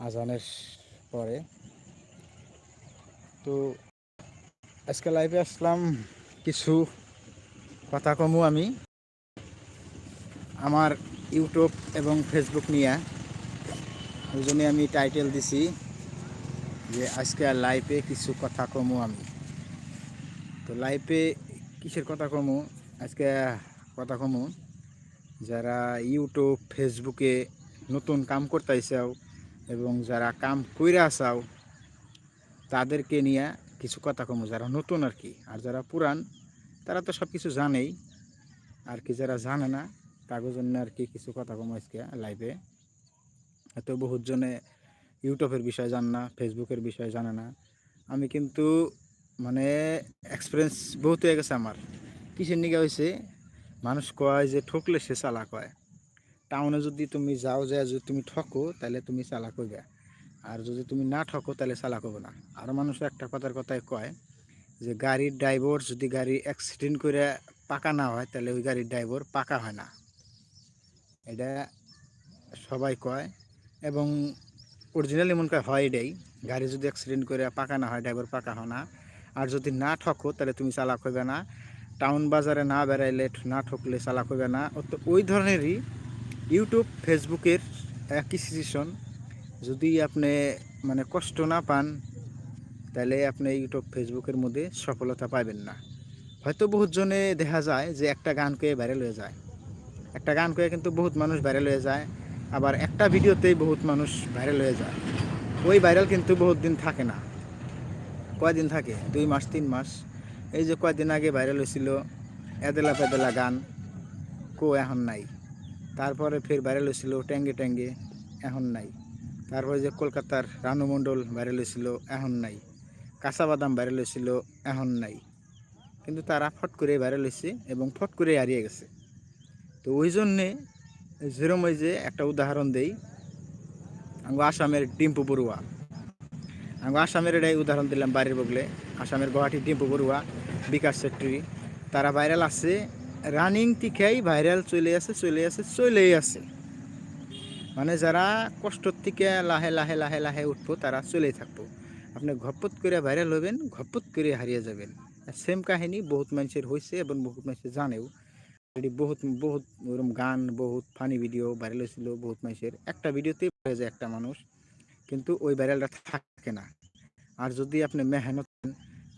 আজানের পরে। তো আজকে লাইভে আসলাম কিছু কথা কমু আমি। আমার ইউটিউব এবং ফেসবুক নিয়ে। ওই জন্যে আমি টাইটেল দিছি যে আজকে লাইভে কিছু কথা কমু আমি। তো লাইভে কিসের কথা কমু? আজকে কথা কমু যারা ইউটিউব ফেসবুকে নতুন কাম করতেছাও এবং যারা কাম কইরা আসাও তাদেরকে নিয়ে কিছু কথা কমু। যারা নতুন আর কি, আর যারা পুরান, তারা তো সব কিছু জানেই। আর কি যারা জানে না, তাদের জন্য আর কি কিছু কথা কম আজকে লাইভে হয়তো বহুত জনে ইউটিউবের বিষয় জান না ফেসবুকের বিষয় জানে না। আমি কিন্তু মানে এক্সপিরিয়েন্স বহুত হয়ে গেছে আমার। কিসের নিকে হয়েছে মানুষ কয় যে ঠকলে সে চালা কয় টাউনে যদি তুমি যাও যে যদি তুমি ঠকো, তাহলে তুমি চালাক হইবে। আর যদি তুমি না ঠকো, তাহলে চালাক হবে না। আর মানুষ একটা কথার কথাই কয় যে, গাড়ির ড্রাইভার যদি গাড়ি অ্যাক্সিডেন্ট করে পাকা না হয়, তাহলে ওই গাড়ির ড্রাইভার পাকা হয় না। এটা সবাই কয়। এবং অরিজিনালি মনে কয়, হয় এটাই। গাড়ি যদি অ্যাক্সিডেন্ট করে পাকা না হয়, ড্রাইভার পাকা হয় না। আর যদি না ঠকো, তাহলে তুমি চালাক হইবে না। টাউন বাজারে না বেড়াইলে না ঠকলে চালাক হইবে না। ওই ধরনেরই ইউটিউব, ফেসবুকের একই সিচুয়েশন যদি আপনি মানে কষ্ট না পান, তাহলে আপনি ইউটিউব, ফেসবুকের মধ্যে সফলতা পাবেন না। হয়তো বহুত জনে দেখা যায় যে একটা গান কয়ে ভাইরাল হয়ে যায়। একটা গান কয়ে কিন্তু বহুত মানুষ ভাইরাল হয়ে যায়, আবার একটা ভিডিওতেই বহুত মানুষ ভাইরাল হয়ে যায়। ওই ভাইরাল কিন্তু বহুত দিন থাকে না। কয়দিন থাকে? দুই মাস, তিন মাস। এই যে কয়দিন আগে ভাইরাল হয়েছিল এদেলা পেদেলা গান কো এখন নাই। তারপরে ফের ভাইরাল হয়েছিল ট্যাঙ্গে ট্যাঙ্গে এখন নাই। তারপরে যে কলকাতার রানু মণ্ডল ভাইরাল হয়েছিল, এখন নাই। কাঁচা বাদাম ভাইরাল হয়েছিল, এখন নাই। কিন্তু তারা ফট করে ভাইরাল হয়েছে এবং ফট করে হারিয়ে গেছে। তো ওই জন্যে যেরম যে একটা উদাহরণ দেই, আঙ্গো আসামের ডিম্পু বড়ুয়া। আঙ্গো আসামের এটাই উদাহরণ দিলাম বাড়ির বগলে। আসামের গুয়াহাটির ডিম্পু বড়ুয়া, বিকাশ সেক্টরি তারা ভাইরাল আছে রানিং তিখাই ভাইরাল চলে আছে চলে আছে চলেই আছে মানে যারা কষ্টর থেকে লাহে লাহে লাহে লাহে উঠবো, তারা চলেই থাকব। আপনি ঘপত করে ভাইরাল হবেন, ঘপত করে হারিয়ে যাবেন। সেম কাহিনী বহুত মানুষের হয়েছে এবং বহুত মানুষের জানেও। অলরেডি বহুত বহুত ওরকম গান, বহুত ফানি ভিডিও ভাইরাল হয়েছিল, বহুত মানুষের। একটা ভিডিওতেই হয়ে যায় একটা মানুষ, কিন্তু ওই ভাইরালটা থাকে না। আর যদি আপনি মেহনত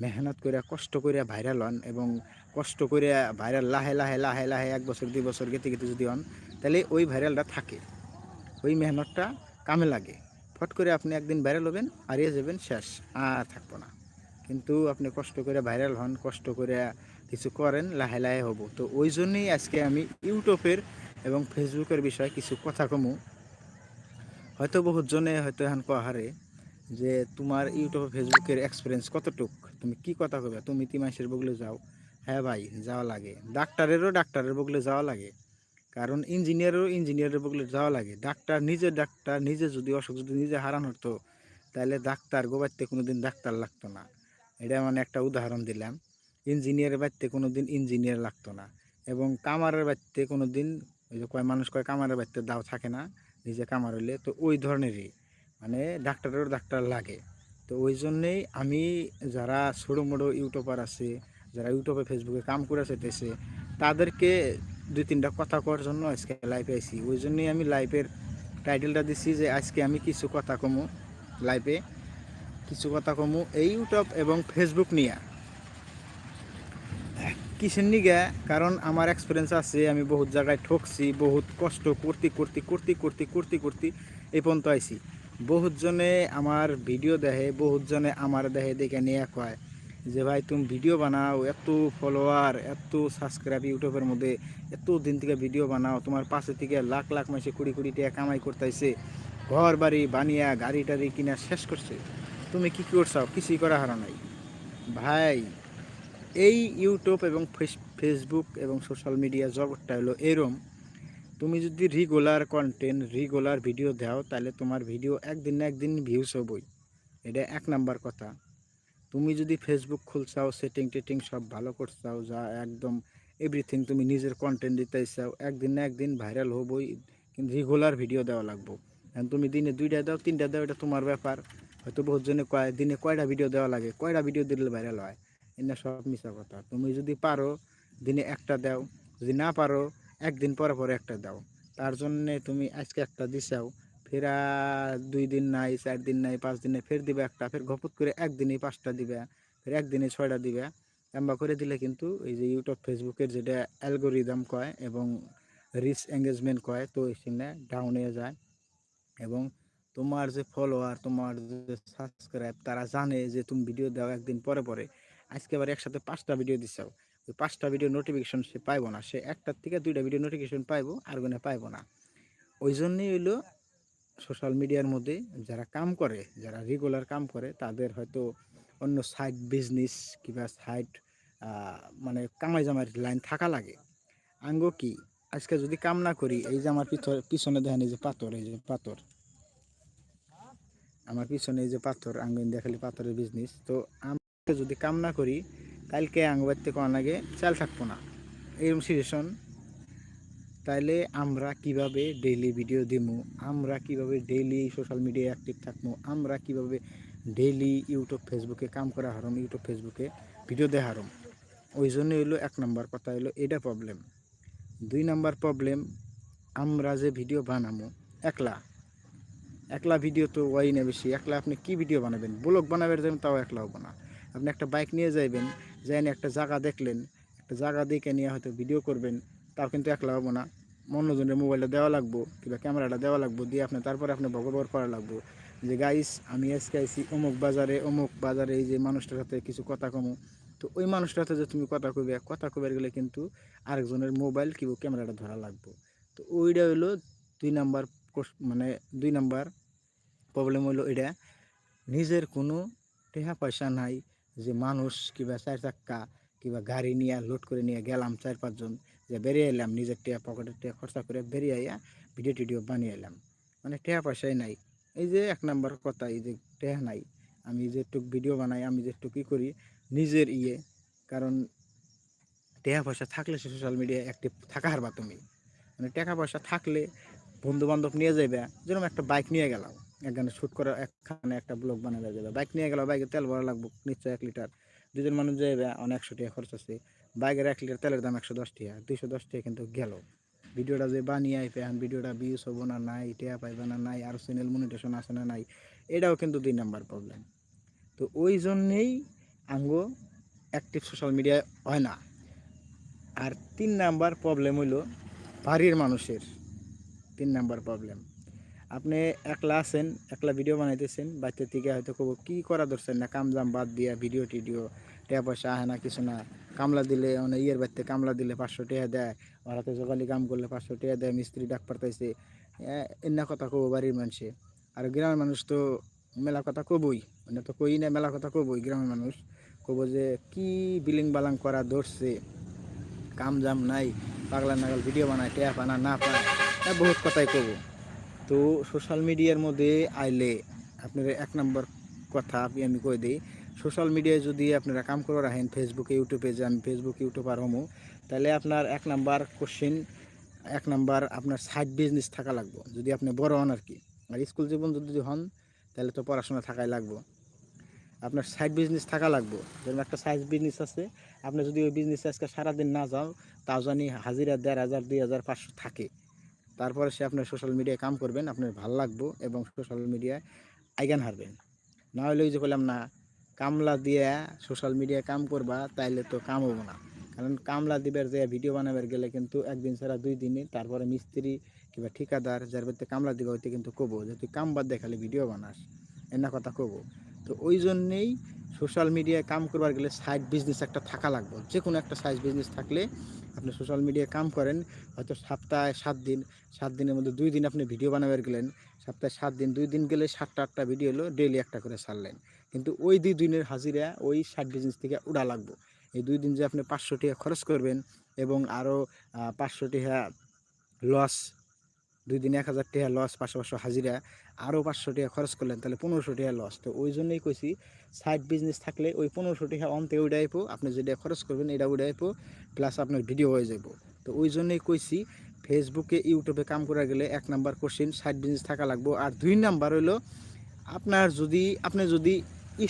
মেহনত করে, কষ্ট করে ভাইরাল হন এবং কষ্ট করে ভাইরাল লাহে লাহে লাহে লাহে এক বছর, দুই বছর গেতে গেতে যদি হন, তাহলে ওই ভাইরালটা থাকে। ওই মেহনতটা কামে লাগে। ফট করে আপনি একদিন ভাইরাল হবেন, হারিয়ে যাবেন, শেষ, আর থাকব না। কিন্তু আপনি কষ্ট করে ভাইরাল হন, কষ্ট করে কিছু করেন, লাহে লাহে হব। তো ওই জন্যই আজকে আমি ইউটিউবের এবং ফেসবুকের বিষয়ে কিছু কথা কমু। হয়তো বহুত জনে হয়তো এখন কহারে যে, তোমার ইউটিউব, ফেসবুকের এক্সপিরিয়েন্স কতটুক? তুমি কি কথা কবে তুমি তিমাসের বগলে যাও। হ্যাঁ ভাই, যাওয়া লাগে। ডাক্তারেরও ডাক্তারের বগলে যাওয়া লাগে। কারণ ইঞ্জিনিয়ারেরও ইঞ্জিনিয়ারের বগলে যাওয়া লাগে। ডাক্তার নিজে ডাক্তার নিজে যদি অসুখ যদি নিজে হারান হতো, তাহলে ডাক্তার গোবাইতে কোনো দিন ডাক্তার লাগতো না। এটা মানে একটা উদাহরণ দিলাম। ইঞ্জিনিয়ারের বাড়িতে কোনো দিন ইঞ্জিনিয়ার লাগতো না। এবং কামারের বাড়িতে কোনো দিন ওই যে কয় মানুষ কয় কামারের বাড়িতে দাও থাকে না, নিজে কামার হইলে, তো ওই ধরনেরই। মানে ডাক্তারেরও ডাক্তার লাগে। তো ওই জন্যেই আমি যারা ছোটো মোটো ইউটিউবার আছে যারা ইউটিউবে ফেসবুকে কাম করে যেতেছে তাদেরকে দুই তিনটা কথা করার জন্য আজকে লাইভে আইছি। ওই জন্যই আমি লাইভের টাইটেলটা দিছি যে, আজকে আমি কিছু কথা কমু লাইভে কিছু কথা কমু এই ইউটিউব এবং ফেসবুক নিয়ে। কিসের নিগে? কারণ আমার এক্সপিরিয়েন্স আছে, আমি বহুত জায়গায় ঠকছি, বহুত কষ্ট করতে করতে করতে করতে করতে করতে এই পর্যন্ত আইছি। বহুত জনে আমার ভিডিও দেখে, বহুত জনে আমার দেখে দেখে নিয়ে কয় যে ভাই তুমি ভিডিও বানাও, এত ফলোয়ার এত সাবস্ক্রাইব ইউটিউবের মধ্যে, এত দিন থেকে ভিডিও বানাও, তোমার পাশে থেকে লাখ লাখ মাসে কুড়ি কুড়ি টাকা কামাই করতেছে, ঘর বাড়ি বানিয়া গাড়ি টাড়ি কিনা শেষ করছে। তুমি কি কি করছাও কিছুই করা হারা নাই। ভাই, এই ইউটিউব এবং ফেস- ফেসবুক এবং সোশ্যাল মিডিয়া জগৎটা হলো এরম। তুমি যদি রেগুলার কন্টেন্ট রেগুলার ভিডিও দাও, তাহলে তোমার ভিডিও একদিন না একদিন ভিউজ হবই। এটা এক নাম্বার কথা। তুমি যদি ফেসবুক খুলছাও সেটিং টেটিং সব ভালো করছাও যা একদম এভরিথিং তুমি নিজের কন্টেন্ট দিতে চাও, একদিন না একদিন ভাইরাল হবই কিন্তু রেগুলার ভিডিও দেওয়া লাগবো। এখন তুমি দিনে দুইটা দাও, তিনটা দাও, এটা তোমার ব্যাপার। হয়তো বহুত জনে কয়, দিনে কয়টা ভিডিও দেওয়া লাগে? কয়টা ভিডিও দিলে ভাইরাল হয়? এনে সব মিশা কথা। তুমি যদি পারো, দিনে একটা দাও, যদি না পারো, একদিন পরে পরে একটা দাও। তার জন্যে তুমি আজকে একটা দিছাও। ফের দুই দিন নাই, চার দিন নাই, পাঁচ দিনে ফের দিবে একটা, ফের ঘপত করে একদিনে পাঁচটা দিবে, ফের একদিনে ছয়টা দিবে। এম্বা করে দিলে কিন্তু এই যে ইউটিউব ফেসবুকের যেটা অ্যালগোরিদম কয় এবং রিচ এঙ্গেজমেন্ট কয়, তো এখানে ডাউন হয়ে যায়। এবং তোমার যে ফলোয়ার তোমার যে সাবস্ক্রাইব তারা জানে যে তুমি ভিডিও দাও একদিন পরে পরে। আজকে আবার একসাথে পাঁচটা ভিডিও দিচ্ছাও ওই পাঁচটা ভিডিও নোটিফিকেশন সে পাইব না। সে একটার থেকে দুইটা ভিডিও নোটিফিকেশন পাইব, আর গুনে পাইবো না। ওই জন্যই হইল সোশ্যাল মিডিয়ার মধ্যে যারা কাম করে, যারা রেগুলার কাম করে, তাদের হয়তো অন্য সাইড বিজনেস কিংবা সাইড মানে কামাই জামাই লাইন থাকা লাগে। আঙ্গ কি? আজকে যদি কাম না করি, এই যে আমার পিছনে পিছনে দেখেন এই যে পাথর, এই যে পাথর। আমার পিছনে এই যে পাথর আঙ্গুন দেখালি পাথরের বিজনেস তো আমরা যদি কাম না করি, কালকে আঙ্গুবার থেকে অনেকে চাল থাকব না। এরকম সিচুয়েশন তাইলে আমরা কীভাবে ডেইলি ভিডিও দিমু? আমরা কীভাবে ডেইলি সোশ্যাল মিডিয়ায় অ্যাক্টিভ থাকব আমরা কীভাবে ডেইলি ইউটিউব ফেসবুকে কাম করা হারম? ইউটিউব ফেসবুকে ভিডিও দেওয়া হারম? ওই জন্য হইল এক নম্বর কথা হইল, এটা প্রবলেম দুই নাম্বার প্রবলেম আমরা যে ভিডিও বানাবো একলা। একলা ভিডিও তো ওয়াই না বেশি। একলা আপনি কি ভিডিও বানাবেন? ব্লগ বানাবেন যাবেন তাও একলা হব না। আপনি একটা বাইক নিয়ে যাইবেন যাই একটা জায়গা দেখলেন, একটা জায়গা দেখে নিয়ে হয়তো ভিডিও করবেন। তাও কিন্তু একলা হব না। অন্যজনের মোবাইলটা দেওয়া লাগবো, কিংবা ক্যামেরাটা দেওয়া লাগবো, দিয়ে আপনি তারপরে আপনি ভগবর করা লাগবো। যে গাইস আমি আজকে আইসি অমুক বাজারে অমুক বাজারে এই যে মানুষটার সাথে কিছু কথা কমু। তো ওই মানুষটার সাথে যে তুমি কথা কইবে, কথা কইবার গেলে কিন্তু আরেকজনের মোবাইল কিংবা ক্যামেরাটা ধরা লাগবে। তো ওইটা হইল দুই নাম্বার মানে দুই নাম্বার প্রবলেম হইল এটা। নিজের কোনো টেহা পয়সা নাই যে মানুষ কিংবা চার চাক্কা কিংবা গাড়ি নিয়ে লোড করে নিয়ে গেলাম চার পাঁচজন। যে বেরিয়ে এলাম, নিজের টেয়া পকেটের টিয়া খরচা করে বেরিয়ে আইয়া ভিডিও টিডিও বানিয়ে এলাম। মানে টেহা পয়সাই নাই। এই যে এক নম্বর কথা, এই যে টেহা নাই। আমি যে টুক ভিডিও বানাই, আমি যে টুকি করি, নিজের ইয়ে। কারণ টাকা পয়সা থাকলে সোশ্যাল মিডিয়ায় অ্যাক্টিভ থাকা হারবা তুমি। মানে টাকা পয়সা থাকলে বন্ধু বান্ধব নিয়ে যাবে যেরকম একটা বাইক নিয়ে গেলাম। একখানে শ্যুট করা, একখানে একটা ব্লগ বানাবে যাবে বাইক নিয়ে গেলাম বাইকে তেল ভরা লাগবো, নিশ্চয় এক লিটার দুজন মানুষ যাবে অনেক একশো টাকা খরচ আছে, বাইকের এক লিটার তেলের দাম একশো দশ টাকা, দুইশো দশ টাকা কিন্তু গেল। ভিডিওটা যে বানিয়ে আইপে এখন ভিডিওটা ভিউজ হব না নাই, টেয়া পাইবে না নাই, আর চ্যানেল মনিটেশন আছে না নাই, এটাও কিন্তু দুই নাম্বার প্রবলেম তো ওই জন্যেই আঙ্গ অ্যাক্টিভ সোশ্যাল মিডিয়ায় হয় না। আর তিন নাম্বার প্রবলেম হইল বাড়ির মানুষের, তিন নাম্বার প্রবলেম আপনি একলা আছেন, একলা ভিডিও বানাইতেছেন, বাচ্চা থেকে হয়তো কব, কী করা ধরছেন না, কাম জাম বাদ দিয়া ভিডিও টিডিও, টাকা পয়সা আহে না, কিছু না, কামলা দিলে মানে ইয়ের বাড়িতে কামলা দিলে পাঁচশো টাকা দেয়, ওর হাতে কাম করলে পাঁচশো টাকা দেয়, মিস্ত্রি ডাক পারতাইছে এনা কথা কব বাড়ির মানুষে। আর গ্রামের মানুষ তো মেলা কথা কবই মানে তো কই না মেলা কথা কবই গ্রামের মানুষ। কব যে, কি বিলিং বালাং করা ধরছে? কাম জাম নাই, পাগলা নাগাল ভিডিও বানায় ট্যাপ আনা না পায়। বহুত কথাই কব। তো সোশ্যাল মিডিয়ার মধ্যে আইলে আপনার এক নম্বর কথা আমি কই দিই, সোশ্যাল মিডিয়ায় যদি আপনারা কাম করে রাখেন ফেসবুকে ইউটিউবে যে আমি ফেসবুক ইউটিউব আর হমো তাহলে আপনার এক নাম্বার কোশ্চেন এক নাম্বার আপনার সাইড বিজনেস থাকা লাগবে, যদি আপনি বড় হন আর কি আর স্কুল জীবন যদি হন তাহলে তো পড়াশোনা থাকাই লাগবে। আপনার সাইড বিজনেস থাকা লাগবে, যেমন একটা সাইড বিজনেস আছে, আপনি যদি ওই বিজনেসে আজকে সারাদিন না যাও, তাও জানি হাজিরা দেড় হাজার, দুই হাজার, পাঁচশো থাকে। তারপরে সে আপনার সোশ্যাল মিডিয়ায় কাম করবেন, আপনার ভালো লাগবো এবং সোশ্যাল মিডিয়ায় আইগান হারবেন। না হলে ওই যে বললাম না, কামলা দিয়ে সোশ্যাল মিডিয়ায় কাম করবা, তাইলে তো কাম হব না। কারণ কামলা দিবার যে ভিডিও বানাবার গেলে কিন্তু একদিন ছাড়া দুই দিনে তারপরে মিস্ত্রি কিংবা ঠিকাদার যার বাড়িতে কামলা দিবা হইতে কিন্তু কবো। যে তুই কাম বাদ দেখালে ভিডিও বানাস, এনা কথা কবো। তো ওই জন্যেই সোশ্যাল মিডিয়ায় কাম করবার গেলে সাইড বিজনেস একটা থাকা লাগবে। যে কোনো একটা সাইড বিজনেস থাকলে আপনি সোশ্যাল মিডিয়ায় কাম করেন, হয়তো সপ্তাহে সাত দিন, সাত দিনের মধ্যে দুই দিন আপনি ভিডিও বানাবার গেলেন, সপ্তাহে সাত দিন, দুই দিন গেলে সাতটা, আটটা ভিডিও হলো ডেইলি একটা করে ছাড়লেন। কিন্তু ওই দুই দিনের হাজিরা ওই সাইড বিজনেস থেকে উড়া লাগবে। এই দুই দিন যে আপনি পাঁচশো টাকা খরচ করবেন এবং আরও পাঁচশো টাকা লস দুই দিনে এক হাজার টাকা লস পাঁচশো হাজিরা আরও পাঁচশো টাকা খরচ করলেন, তাহলে পনেরোশো টাকা লস তো ওই জন্যই কইছি সাইড বিজনেস থাকলে ওই পনেরোশো টাকা অন্তে উঠাইবো আপনি যেটা খরচ করবেন, এটা উঠাইবো প্লাস আপনার ভিডিও হয়ে যাব তো ওই জন্যই কইছি ফেসবুকে ইউটিউবে কাম করা গেলে এক নাম্বার কোশ্চিন সাইড বিজনেস থাকা লাগবো। আর দুই নাম্বার হইল, আপনার যদি, আপনি যদি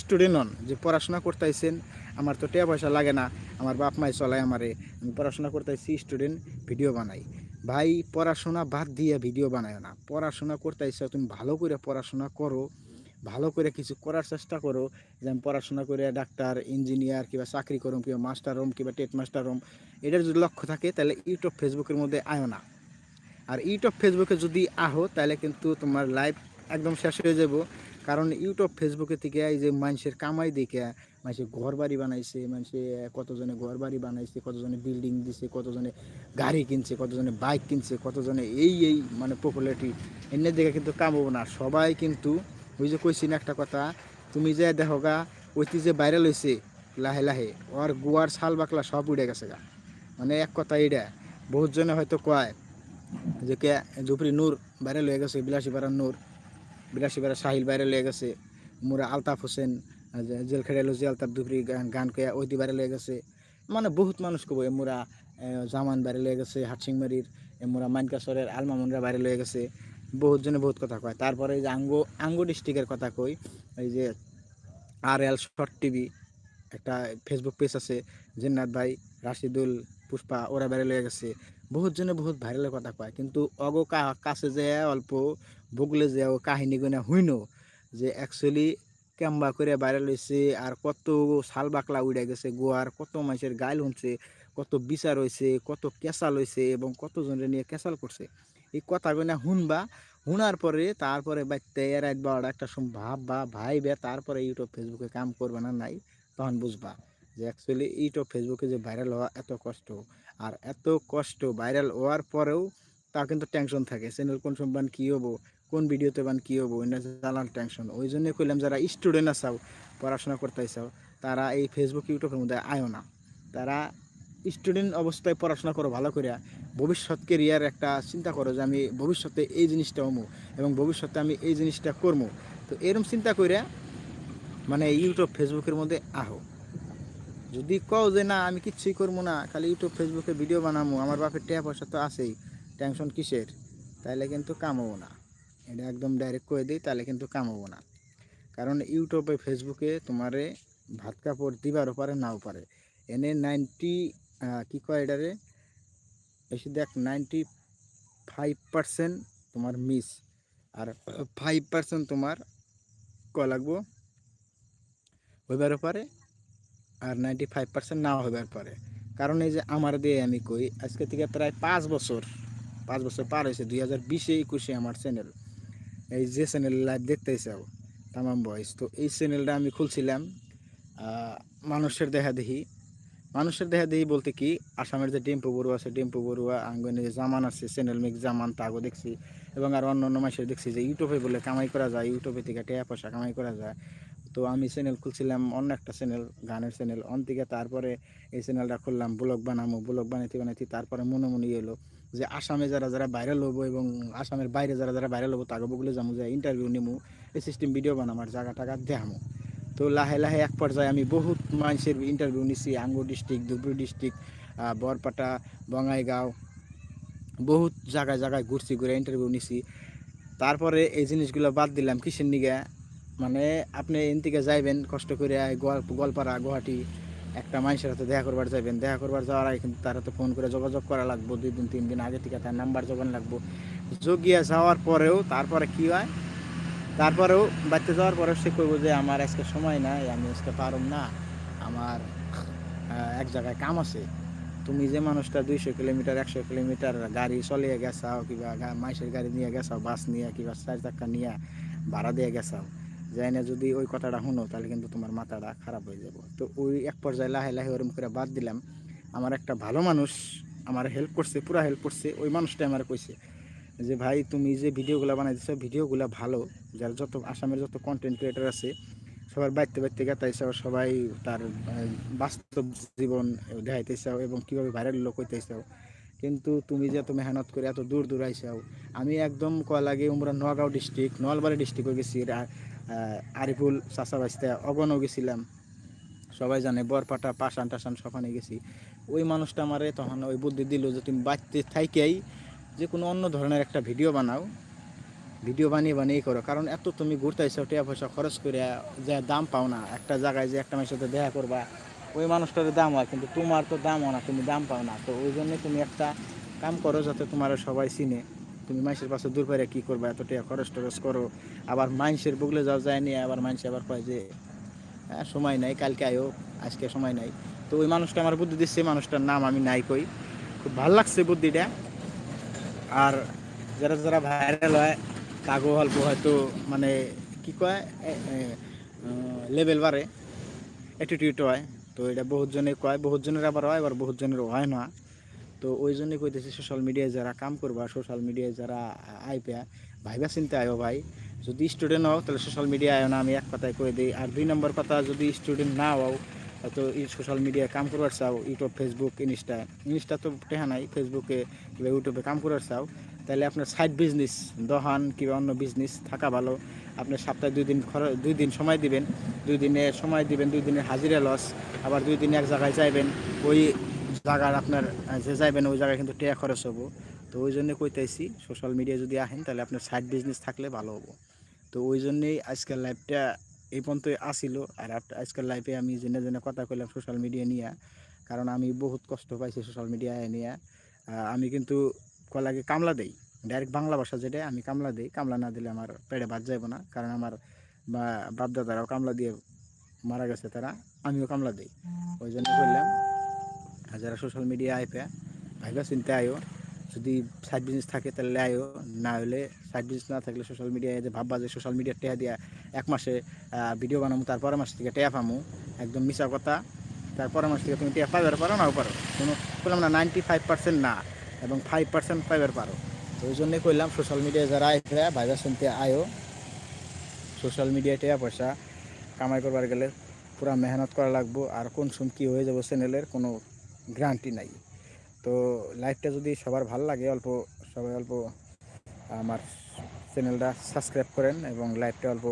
স্টুডেন্ট হন, যে পড়াশোনা করতেছেন আমার তো টাকা পয়সা লাগে না, আমার বাপ মাই চলায় আমারে, আমি পড়াশোনা করতেছি স্টুডেন্ট ভিডিও বানাই। ভাই পড়াশোনা বাদ দিয়ে ভিডিও বানায় না। পড়াশোনা করতেছ তুমি ভালো করে পড়াশোনা করো, ভালো করে কিছু করার চেষ্টা করো। যেমন পড়াশোনা করে ডাক্তার ইঞ্জিনিয়ার কিংবা চাকরি করুম কিংবা মাস্টার হম কিংবা টেট মাস্টার হম, এটার যদি লক্ষ্য থাকে তাহলে ইউটিউব ফেসবুকের মধ্যে আয়ো না। আর ইউটিউব ফেসবুকে যদি আহো তাহলে কিন্তু তোমার লাইফ একদম শেষ হয়ে যাব। কারণ ইউটিউব ফেসবুকে থেকে এই যে মানুষের কামাই দেখে মানুষের ঘর বাড়ি বানাইছে, মানুষে কতজনে ঘর বাড়ি বানাইছে, কতজনে বিল্ডিং দিছে, কতজনে গাড়ি কিনছে, কতজনে বাইক কিনছে, কতজনে এই এই মানে পপুলারিটি এনে দেখে কিন্তু কামাবো না। সবাই কিন্তু ওই যে কইছি না একটা কথা, তুমি যে দেখো গা ওইটি যে বাইরে লইছে লাহে লাহে, ওর গুয়ার শাল বাকলা সব উড়ে গেছে গা। মানে এক কথা এইটা বহুত জনে হয়তো কয় যে কে জুপরি নূর বাইরে লয়ে গেছে বিলাসী পাড়ার নূর বিলাসী পাড়ার সাহিল বাইরে লয়ে গেছে, মোরা আলতাফ হোসেন জেল খেড়ে যে আলতাফ দুপরি গান গান কয়ে ওইটি বাইরে লয়ে গেছে। মানে বহুত মানুষ কব মোরা জামান বাইরে লয়ে গেছে, হাটসিংমারির মোরা মানকাসরের আলমামুনরা বাইরে লয়ে গেছে। বহুত জনে বহুত কথা কয়। তারপরে যে আঙ্গো আঙ্গো ডিস্ট্রিক্টের কথা কই, এই যে আর এল শর্ট টিভি একটা ফেসবুক পেজ আছে, জিন্নাত ভাই, রাশিদুল, পুষ্পা, ওরা বাইরে লয়ে গেছে। বহুত জনে বহুত ভাইরালের কথা কয়। কিন্তু অগ কাছে যে অল্প বগলে যে কাহিনী গুনা হইন, যে অ্যাকচুয়ালি কেম্বা করে বাইরে লইছে, আর কত শাল বাকলা উড়ে গেছে গোয়ার কত মানুষের গাইল হচ্ছে কত বিচার হয়েছে কত কেসাল হয়েছে এবং কতজনের নিয়ে কেসাল করছে। এই কথাগুলো শুনবা শোনার পরে তারপরে বাইতে রাত বারোটা একটা সম ভাববা, ভাইবে তারপরে ইউটিউব, ফেসবুকে কাম করবে না নাই, তখন বুঝবা যে অ্যাকচুয়ালি ইউটিউব, ফেসবুকে যে ভাইরাল হওয়া এত কষ্ট। আর এত কষ্ট ভাইরাল হওয়ার পরেও তা কিন্তু টেনশন থাকে। চ্যানেল কোন সময় বান কী হব? কোন ভিডিওতে বান কী হব? এটা জানার টেনশন ওই জন্য কইলাম, যারা স্টুডেন্ট আসাও পড়াশোনা করতে চাও তারা এই ফেসবুক ইউটিউবের মধ্যে আয়ো না। তারা স্টুডেন্ট অবস্থায় পড়াশোনা করো ভালো করে ভবিষ্যৎ কেরিয়ার একটা চিন্তা করো যে আমি ভবিষ্যতে এই জিনিসটা হমু এবং ভবিষ্যতে আমি এই জিনিসটা করব তো এরকম চিন্তা করে মানে ইউটিউব ফেসবুকের মধ্যে আহো। যদি কও যে না, আমি কিচ্ছুই করব না, খালি ইউটিউব ফেসবুকে ভিডিও বানাবো আমার বাপের টাকা পয়সা তো আছেই। টেনশন কিসের? তাহলে কিন্তু কামাবো না। এটা একদম ডাইরেক্ট করে দিই তাহলে কিন্তু কামাবো না। কারণ ইউটিউবে ফেসবুকে তোমারে ভাত কাপড় দিবারও পারে, নাও পারে। এনে নাইনটি কী কয় এটারে? এসে দেখ নাইনটি ফাইভ পার্সেন্ট তোমার মিস আর ফাইভ পার্সেন্ট তোমার ক লাগবো? হইবারও পারে, আর নাইনটি ফাইভ পার্সেন্ট নাও হইবার পারে। কারণ এই যে আমার দিয়ে আমি কই, আজকে থেকে প্রায় পাঁচ বছর পাঁচ বছর পার হয়েছে, দুই হাজার বিশে একুশে আমার চ্যানেল এই যে চ্যানেল লাইভ দেখতে চাও তামাম বয়স তো এই চ্যানেলটা আমি খুলছিলাম মানুষের দেখা দেখি মানুষের দেখা দেখি বলতে কি, আসামের যে ডিম্পু বড়ুয়া আছে ডিম্পু বড়ুয়া, আঙ্গনে যে জামান আছে চ্যানেল মিক জামান, তাগো দেখছি। এবং আর অন্য অন্য মাসের দেখছি যে ইউটিউবে বলে কামাই করা যায়, ইউটিউবে থেকে টাকা পয়সা কামাই করা যায়। তো আমি চ্যানেল খুলছিলাম, অন্য একটা চ্যানেল গানের চ্যানেল অন থেকে তারপরে এই চ্যানেলটা খুললাম, ব্লগ বানামো, ব্লগ বানাইতে বানাইতে তারপরে মনে মনে এলো যে আসামে যারা যারা ভাইরাল হব এবং আসামের বাইরে যারা যারা ভাইরাল হব তাকে বলে যাব যে ইন্টারভিউ নিমু, এই সিস্টেম ভিডিও বানামার জায়গা টাকা দেখামো। তো লাহে লাহে এক পর্যায়ে আমি বহুত মানুষের ইন্টারভিউ নিছি, আঙ্গুর ডিস্ট্রিক্ট ধুবড়ি ডিস্ট্রিক্ট বরপাটা বঙ্গাইগাঁও বহুত জায়গায় জায়গায় ঘুরছি, ঘুরে ইন্টারভিউ নিছি। তারপরে এই জিনিসগুলো বাদ দিলাম কিসের নিগে? মানে আপনি এন থেকে যাইবেন, কষ্ট করে গোয়ালপাড়া, গুয়াহাটি একটা মানুষের হাতে দেখা করবার যাইবেন, দেখা করবার যাওয়ার আগে কিন্তু তার হাতে ফোন করে যোগাযোগ করা লাগবো, দুই দিন, তিন দিন আগে থেকে তার নাম্বার যোগান লাগবো। যোগিয়া যাওয়ার পরেও, তারপরে কি হয়? তারপরেও বাড়িতে যাওয়ার পরেও সে করব যে, আমার আজকে সময় নাই, আমি আজকে পারুম না। আমার এক জায়গায় কাম আছে। তুমি যে মানুষটা দুইশো কিলোমিটার, একশো কিলোমিটার গাড়ি চলিয়ে গেছাও, কিংবা মাইসের গাড়ি নিয়ে গেছাও, বাস নিয়ে, কিংবা চার চাক্কা নিয়ে ভাড়া দিয়ে গেছাও যাই না যদি ওই কথাটা শুনো, তাহলে কিন্তু তোমার মাথাটা খারাপ হয়ে যাব। তো ওই এক পর্যায়ে লাহে লাহে ওরম করে বাদ দিলাম। আমার একটা ভালো মানুষ আমার হেল্প করছে, পুরা হেল্প করছে, ওই মানুষটা আমার কইছে যে, ভাই, তুমি যে ভিডিওগুলো বানাইতেছো, ভিডিওগুলো ভালো। যার যত আসামের যত কন্টেন্ট ক্রিয়েটার আছে, সবার বাড়তে বাড়তে গেতাইছাও সবাই তার বাস্তব জীবন দেখাইতেছাও এবং কীভাবে ভাইরাল লোক হইতেছাও কিন্তু তুমি যে এত মেহনত করে এত দূর দূর আইসাও আমি একদম কয় লাগে আমরা নগাঁও ডিস্ট্রিক্ট নলবাড়ি ডিস্ট্রিক্টও গেছি। আরিফুল চাষাবাস্তা অগনও গেছিলাম। সবাই জানে বরপাটা পাশান টাশান সফানে গেছি। ওই মানুষটা আমারে তখন ওই বুদ্ধি দিল যে তুমি বাড়তে থাইকেই যে কোনো অন্য ধরনের একটা ভিডিও বানাও। ভিডিও বানিয়ে বানিয়ে করো, কারণ এত তুমি ঘুরতে এসো টাকা পয়সা খরচ করে যে দাম পাও না। একটা জায়গায় যে একটা মানুষের সাথে দেখা করবা, ওই মানুষটার দাম হয়, কিন্তু তোমার তো দাম হয় না, তুমি দাম পাও না। তো ওই জন্য তুমি একটা কাম করো যাতে তোমার সবাই চিনে। তুমি মানুষের পাশে দূর করে কী করবা? এত টাকা খরচ টরচ করো। আবার মানুষের বগলে যাও, যায় আবার মানুষ আবার কয় যে হ্যাঁ সময় নাই, কালকে আয়ো, আজকে সময় নাই। তো ওই মানুষটা আমার বুদ্ধি দিচ্ছে মানুষটার নাম আমি নাই কই। খুব ভালো লাগছে বুদ্ধিটা। আর যারা যারা ভাইরাল হয় তাগো অল্প হয়তো মানে কি কয় লেভেল বাড়ে অ্যাটিটিউড হয়। তো এটা বহুত জনে কয়, বহুত জনের আবার হয়, আবার বহুত জনের হয় না। তো ওই জন্যই কইতেছি সোশ্যাল মিডিয়ায় যারা কাম করবা সোশ্যাল মিডিয়ায় যারা আইপা, ভাইবা চিন্তা আয়ো ভাই। যদি স্টুডেন্ট হও, তাহলে সোশ্যাল মিডিয়া আয়ো না, আমি এক কথায় কয়ে দিই। আর দুই নম্বর কথা, যদি স্টুডেন্ট না হও তো সোশ্যাল মিডিয়ায় কাম করবার চাও ইউটিউব ফেসবুক ইনস্টা ইনস্টা তো টেহা নাই ফেসবুকে কিংবা ইউটিউবে কাম করবার চাও, তাহলে আপনার সাইড বিজনেস দোকান কিংবা অন্য বিজনেস থাকা ভালো। আপনি সপ্তাহে দুই দিন খরচ, দুই দিন সময় দিবেন, দুই দিনে সময় দিবেন, দুই দিনের হাজিরা লস আবার দুই দিন এক জায়গায় যাইবেন, ওই জায়গার আপনার যে যাইবেন ওই জায়গায় কিন্তু টেয়া খরচ হব। তো ওই জন্য কইতেছি সোশ্যাল মিডিয়া যদি আহেন, তাহলে আপনার সাইড বিজনেস থাকলে ভালো হব। তো ওই জন্যেই আজকের লাইফটা এই পর্যন্ত আসিল। আর আজকের লাইফে আমি জেনে জেনে কথা কইলাম সোশ্যাল মিডিয়া নিয়ে। কারণ আমি বহুত কষ্ট পাইছি সোশ্যাল মিডিয়া নিয়ে। আমি কিন্তু কলাগে কামলা দেই। ডাইরেক্ট বাংলা ভাষা যেটা, আমি কামলা দিই। কামলা না দিলে আমার পেটে ভাত যাইব না। কারণ আমার বাপদাদারাও কামলা দিয়ে মারা গেছে তারা, আমিও কামলা দিই। ওই জন্য বললাম যারা সোশ্যাল মিডিয়া আইপে ভাইবা চিন্তা আয়ো। যদি সাইড বিজনেস থাকে তাহলে আয়ো। না হলে সাইড বিজনেস না থাকলে সোশ্যাল মিডিয়ায় যে ভাববা যে সোশ্যাল মিডিয়ার টেয়া দিয়া এক মাসে ভিডিও বানাবো তারপরের মাস থেকে টেয়া পামো। একদম মিশা কথা। তারপরের মাস থেকে তুমি টেয়া পাইবার পারো নাও পারো। কোনো বললাম না নাইনটি ফাইভ পার্সেন্ট না এবং ফাইভ পার্সেন্ট পাইবার পারো। তো ওই জন্যই কইলাম সোশ্যাল মিডিয়ায় যারা আইপে ভাইবা শুনতে আয়ো। সোশ্যাল মিডিয়ায় টেয়া পয়সা কামাই করবার গেলে পুরা মেহনত করা লাগবো। আর কোন সুম কী হয়ে যাব চ্যানেলের কোনো গ্যারান্টি নাই। তো লাইভটা যদি সবার ভালো লাগে, অল্প, সবাই অল্প আমার চ্যানেলটা সাবস্ক্রাইব করেন এবং লাইভটা অল্প,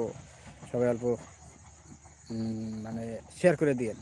সবাই অল্প মানে শেয়ার করে দিয়েন।